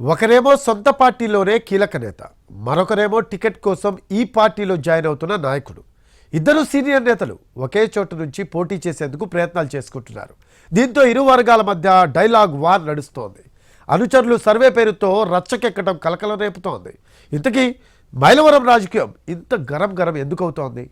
ఒకరేమో సొంత పార్టీలోనే కీలక నేత మరొకరేమో టికెట్ కోసం ఈ పార్టీలో జాయిన్ అవుతున్న నాయకుడు. ఇద్దరు సీనియర్ నేతలు ఒకే చోటు నుంచి పోటీ చేసేందుకు ప్రయత్నాలు చేసుకుంటున్నారు. దీంతో ఇరు వర్గాల మధ్య డైలాగ్ వార్ నడుస్తోంది. అనుచరులు సర్వే పేరుతో రచ్చకెక్కడం కలకలం రేపుతోంది. ఇంతకీ మైలవరం రాజకీయం ఇంత గరం గరం ఎందుకు అవుతోంది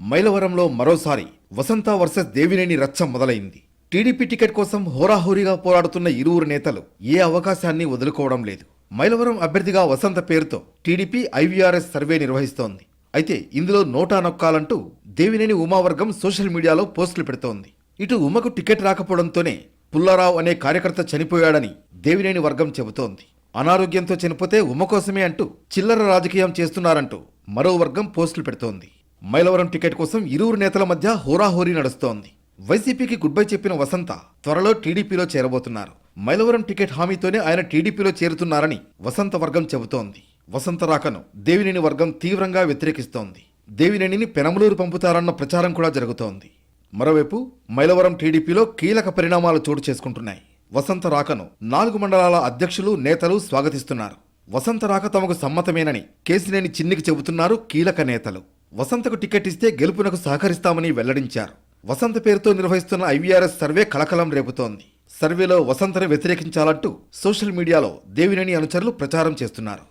మైలవరంలో మరోసారి వసంత వర్సెస్ దేవినేని రచ్చ మొదలైంది. టీడీపీ టికెట్ కోసం హోరాహోరీగా పోరాడుతున్న ఇరువురు నేతలు ఏ అవకాశాన్ని వదులుకోవడం లేదు. మైలవరం అభ్యర్థిగా వసంత పేరుతో టీడీపీ ఐవీఆర్ఎస్ సర్వే నిర్వహిస్తోంది. అయితే ఇందులో నోటా నొక్కాలంటూ దేవినేని ఉమావర్గం సోషల్ మీడియాలో పోస్టులు పెడుతోంది. ఇటు ఉమకు టికెట్ రాకపోవడంతోనే పుల్లారావు అనే కార్యకర్త చనిపోయాడని దేవినేని వర్గం చెబుతోంది. అనారోగ్యంతో చనిపోతే ఉమ కోసమే అంటూ చిల్లర రాజకీయం చేస్తున్నారంటూ మరో వర్గం పోస్టులు పెడుతోంది. మైలవరం టికెట్ కోసం ఇరువురు నేతల మధ్య హోరాహోరీ నడుస్తోంది. వైసీపీకి గుడ్ బై చెప్పిన వసంత త్వరలో టీడీపీలో చేరబోతున్నారు. మైలవరం టికెట్ హామీతోనే ఆయన టీడీపీలో చేరుతున్నారని వసంత వర్గం చెబుతోంది. వసంత రాకను దేవినేని వర్గం తీవ్రంగా వ్యతిరేకిస్తోంది. దేవినేనిని పెనమలూరు పంపుతారన్న ప్రచారం కూడా జరుగుతోంది. మరోవైపు మైలవరం టీడీపీలో కీలక పరిణామాలు చోటు చేసుకుంటున్నాయి. వసంత రాకను నాలుగు మండలాల అధ్యక్షులు నేతలు స్వాగతిస్తున్నారు. వసంత రాక తమకు సమ్మతమేనని కేసినేని చిన్నికి చెబుతున్నారు కీలక నేతలు. వసంతకు టికెట్ ఇస్తే గెలుపునకు సహకరిస్తామని వెల్లడించారు. వసంత పేరుతో నిర్వహిస్తున్న ఐవీఆర్ఎస్ సర్వే కలకలం రేపుతోంది. సర్వేలో వసంతను వ్యతిరేకించాలంటూ సోషల్ మీడియాలో దేవినేని అనుచరులు ప్రచారం చేస్తున్నారు.